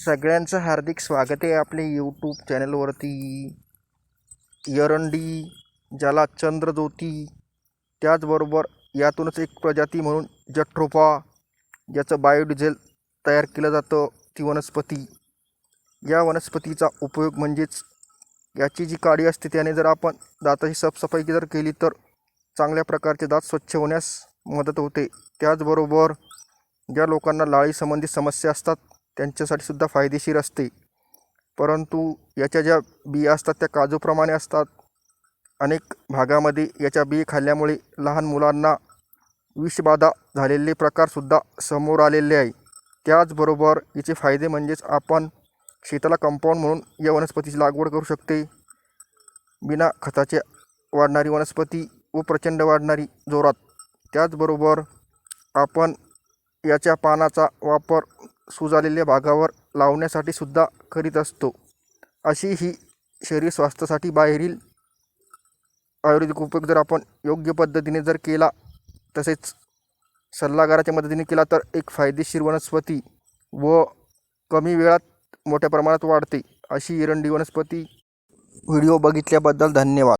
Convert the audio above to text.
सगळ्यांचं हार्दिक स्वागत आहे आपल्या यूट्यूब चॅनलवरती एरंडी ज्याला चंद्रज्योती त्याचबरोबर यातूनच एक प्रजाती म्हणून जट्रोफा ज्याचं बायोडिझेल तयार केलं जातं ती वनस्पती. या वनस्पतीचा उपयोग म्हणजेच याची जी काडी असते त्याने जर आपण दाताची साफसफाई जर केली तर चांगल्या प्रकारचे दात स्वच्छ होण्यास मदत होते. त्याचबरोबर ज्या लोकांना लाळीसंबंधी समस्या असतात त्यांच्यासाठी सुद्धा फायदेशीर असते. परंतु याच्या ज्या बिया असतात त्या काजूप्रमाणे असतात. अनेक भागामध्ये याच्या बिया खाल्ल्यामुळे लहान मुलांना विषबाधा झालेले प्रकारसुद्धा समोर आलेले आहे. त्याचबरोबर याचे फायदे म्हणजेच आपण शेताला कंपाऊंड म्हणून या वनस्पतीची लागवड करू शकते. बिना खताचे वाढणारी वनस्पती व प्रचंड वाढणारी जोरात. त्याचबरोबर आपण याच्या पानाचा वापर सुजालेल्या भागावर लावण्यासाठी सुद्धा करीत असतो. अशी ही शरीर स्वास्थ्यासाठी बाहेरील आयुर्वेदिक उपयोग जर आपण योग्य पद्धतीने जर केला तसेच सल्लागाराच्या मदतीने केला तर एक फायदेशीर वनस्पती व कमी वेळात मोठ्या प्रमाणात वाढते अशी एरंडी वनस्पती. व्हिडिओ बघितल्याबद्दल धन्यवाद.